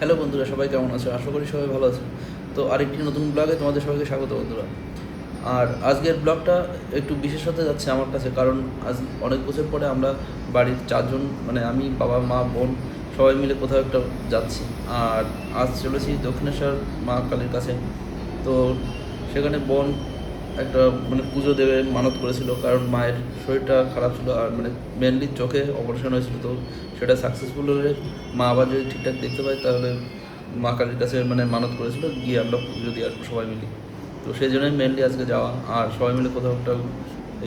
Hello বন্ধুরা, সবাই কেমন আছো? আশা করি সবাই ভালো আছে। তো আরেকটি নতুন ব্লগে তোমাদের সবাইকে স্বাগত বন্ধুরা। আর আজকের ব্লগটা একটু বিশেষ হতে যাচ্ছে আমার কাছে, কারণ আজ অনেক বছর পরে আমরা বাড়ির চারজন মানে আমি, বাবা, মা, বোন সবাই মিলে কোথাও একটা যাচ্ছি। আর আজ চলেছি দক্ষিণেশ্বর মা কালীর কাছে। তো সেখানে বোন একটা মানে পুজো দেবে মানত করেছিল, কারণ মায়ের শরীরটা খারাপ ছিল আর মানে মেনলি চোখে অপারেশন হয়েছিল, তো সেটা সাকসেসফুল হলে মা আবার যদি ঠিকঠাক দেখতে পাই তাহলে মা কালীর কাছে মানে মানত করেছিল, গিয়ে আমরা পুজো দিয়ে আসব সবাই মিলে। তো সেই জন্যই মেনলি আজকে যাওয়া, আর সবাই মিলে কোথাও একটা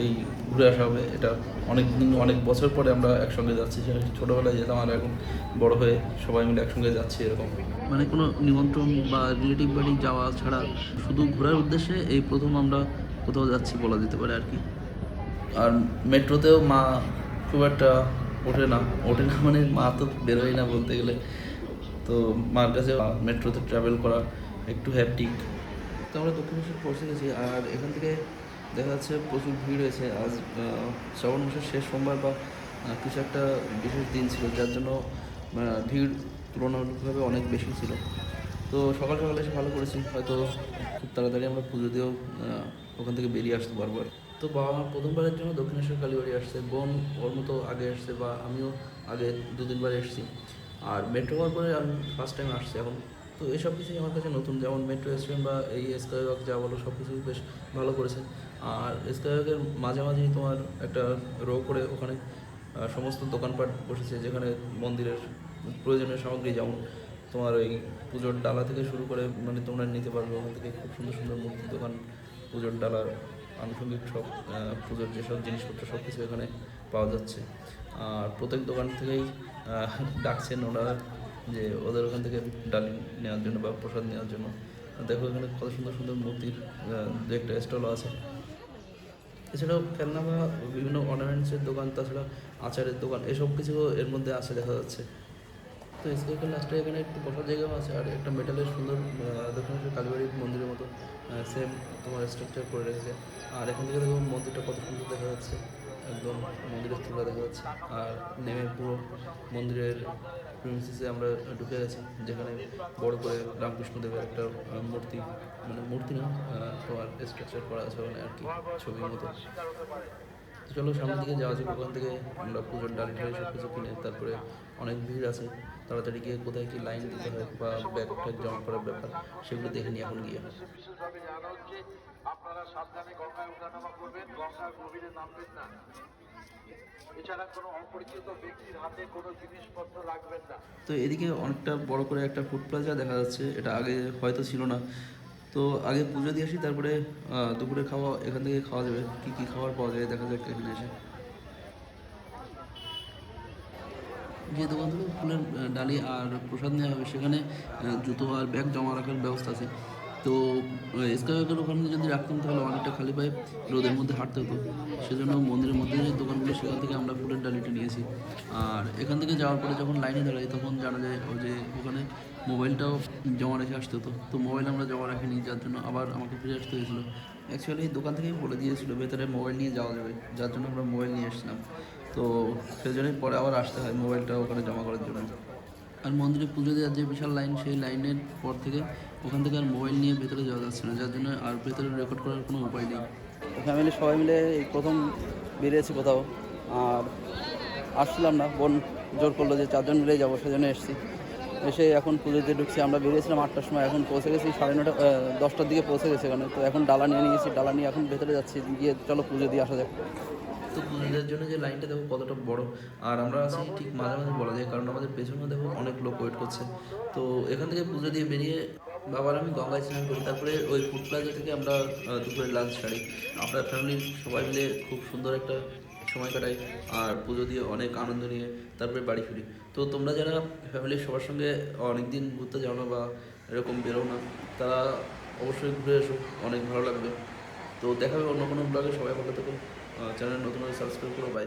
এই ঘুরে আসা হবে। এটা অনেক দিন অনেক বছর পরে আমরা একসঙ্গে যাচ্ছি। ছোটোবেলায় যেতাম আর এখন বড় হয়ে সবাই মিলে একসঙ্গে যাচ্ছি এরকম। মানে কোনো নিমন্ত্রণ বা রিলেটিভ বাড়ি যাওয়া ছাড়া শুধু ঘোরার উদ্দেশ্যে এই প্রথম আমরা কোথাও যাচ্ছি বলা যেতে পারে আর কি। আর মেট্রোতেও মা খুব একটা ওঠে না। ওঠে না মানে মা তো বেরোয় না বলতে গেলে। তো মার কাছে মেট্রোতে ট্রাভেল করা একটু হ্যাপটিক তো আমরা দক্ষিণেশ্বর পৌঁছে গেছি আর এখান থেকে দেখা যাচ্ছে প্রচুর ভিড় হয়েছে। আজ শ্রাবণ মাসের শেষ সোমবার বা কিছু একটা বিশেষ দিন ছিল, যার জন্য ভিড় তুলনামূলকভাবে অনেক বেশি ছিল। তো সকাল সকালে এসে ভালো করেছি। হয়তো খুব তাড়াতাড়ি আমরা পুজো দিয়েও ওখান থেকে বেরিয়ে আসতে পারব তো বাবা মা প্রথমবারের জন্য দক্ষিণেশ্বর কালীবাড়ি আসছে। বোন ওর মতো আগে আসছে বা আমিও আগে দু তিনবার এসেছি। আর মেট্রো হওয়ার পরে আমি ফার্স্ট টাইম আসছি। এখন তো এইসব কিছুই আমার কাছে নতুন। যেমন মেট্রো স্টেশন বা এই স্কাইওয়াক যা বলো সব কিছুই বেশ ভালো করেছে। আর স্কাইওয়াকের মাঝামাঝি তোমার একটা রো করে ওখানে সমস্ত দোকানপাট বসেছে, যেখানে মন্দিরের প্রয়োজনীয় সামগ্রী, যেমন তোমার ওই পুজোর ডালা থেকে শুরু করে মানে তোমরা নিতে পারবে ওখান থেকে খুব সুন্দর সুন্দর মূর্তি দোকান, পুজোর ডালার আনুষঙ্গিক সব পুজোর যেসব জিনিসপত্র সব কিছু এখানে পাওয়া যাচ্ছে। আর প্রত্যেক দোকান থেকেই ডাকছেন ওনারা যে ওদের ওখান থেকে ডালি নেওয়ার জন্য বা প্রসাদ নেওয়ার জন্য। দেখো এখানে কত সুন্দর সুন্দর মূর্তির দু একটা স্টলও আছে। এছাড়াও খেলনা বা বিভিন্ন অর্নামেন্টসের দোকান, তাছাড়া আচারের দোকান, এসব কিছু এর মধ্যে আছে দেখা যাচ্ছে। তো স্কুল লাস্টে এখানে একটু বসার জায়গাও আছে, আর একটা মেটালের সুন্দর দক্ষিণ দক্ষিণেশ্বর কালীবাড়ির মন্দিরের মতো সেম তোমার স্ট্রাকচার করে রেখেছে। আর এখান থেকে দেখো মন্দিরটা কত সুন্দর দেখা যাচ্ছে। একদম মন্দিরের চূড়া দেখা যাচ্ছে। আর নেমে পুরো মন্দিরের প্রিমিসিসে আমরা ঢুকে গেছি, যেখানে বড় করে রামকৃষ্ণদেবের একটা মূর্তি মানে মূর্তি না তোমার স্ট্রাকচার করা আছে ওখানে আর কি, ছবির মতো। চলো সামনের দিকে যাওয়া যাক, ওখান থেকে আমরা পুজোর ডালি ঠালি সব কিছু কিনে তারপরে অনেক ভিড় আছে, তাড়াতাড়ি গিয়ে কোথায় কি লাইন দিতে হয় বা ব্যাগ ট্যাগ জমা করার ব্যাপার, সেগুলো দেখে নিই এখন গিয়ে। আপনারা সাবধানে গঙ্গায় করবেন গঙ্গার গভীরে নামবেন না তো এদিকে অনেকটা বড় করে একটা ফুড প্লাজা দেখা যাচ্ছে, এটা আগে হয়তো ছিল না তো আগে পুজো দিয়ে আসি, তারপরে দুপুরে খাওয়া, এখান থেকে খাওয়া যাবে। কী কী খাবার পাওয়া যায় দেখা যাক এখানে এসে। যে দোকান থেকে ফুলের ডালি আর প্রসাদ নেওয়া হবে। সেখানে জুতো আর ব্যাগ জমা রাখার ব্যবস্থা আছে। তো স্কাইওয়াকের ওখানে যদি রাখতাম, তাহলে অনেকটা খালি পায়ে রোদের মধ্যে হাঁটতে হতো। সেজন্য মন্দিরের মধ্যে যে দোকানগুলো, সেখান থেকে আমরা ফুলের ডালিটা নিয়েছি। আর এখান থেকে যাওয়ার পরে যখন লাইনে দাঁড়াই, তখন জানা যায় যে ওখানে মোবাইলটাও জমা রেখে আসতে হতো তো মোবাইল আমরা জমা রাখিনি, যার জন্য আবার আমাকে ফিরে আসতে হয়েছিল। অ্যাকচুয়ালি দোকান থেকেই বলে দিয়েছিল, ভেতরে মোবাইল নিয়ে যাওয়া যাবে। যার জন্য আমরা মোবাইল নিয়ে এসেছিলাম। তো সেজন্যই পরে আবার আসতে হয় মোবাইলটা ওখানে জমা করার জন্য। আর মন্দিরে পুজো দেওয়ার যে বিশাল লাইন, সেই লাইনের পর থেকে ওখান থেকে আর মোবাইল নিয়ে ভেতরে যাওয়া যাচ্ছে না। যার জন্য আর ভেতরে রেকর্ড করার কোনো উপায় নেই। ফ্যামিলি সবাই মিলে এই প্রথম বেরিয়েছি কোথাও। আর আসছিলাম না, বোন জোর করল যে চারজন মিলে যাব, সেজন্য এসেছি। এসে এখন পুজোতে ঢুকছি, আমরা বেরিয়েছিলাম আটটার সময়, এখন পৌঁছে গেছি, সাড়ে নটা দশটার দিকে পৌঁছে গেছি এখানে। তো এখন ডালা নিয়ে নিয়েছি, ডালা নিয়ে এখন ভেতরে যাচ্ছি, গিয়ে চলো পুজো দিয়ে আসা যাক। তো পুজোদের জন্য যে লাইনটা দেখো কতটা বড়, আর আমরা আছি ঠিক মাঝামাঝি বলা যায়, কারণ আমাদের পেছনে দেখো অনেক লোক ওয়েট করছে। তো এখান থেকে পুজো দিয়ে বেরিয়ে বাবার আমি গঙ্গায় স্নান করি, তারপরে ওই ফুড প্লাজা থেকে আমরা দুপুরে লাঞ্চ সারি আমরা ফ্যামিলির সবাই মিলে খুব সুন্দর একটা সময় কাটাই, আর পুজো দিয়ে অনেক আনন্দ নিয়ে তারপরে বাড়ি ফিরি। তো তোমরা যারা ফ্যামিলির সবার সঙ্গে অনেক দিন ঘুরতে যাও না বা এরকম বেরো না, তারা অবশ্যই ঘুরে এসো, অনেক ভালো লাগবে। তো দেখা হবে অন্য কোনো ব্লগে সবাই ভালো থাকো। চ্যানেল নতুন সাবস্ক্রাইব করো বাই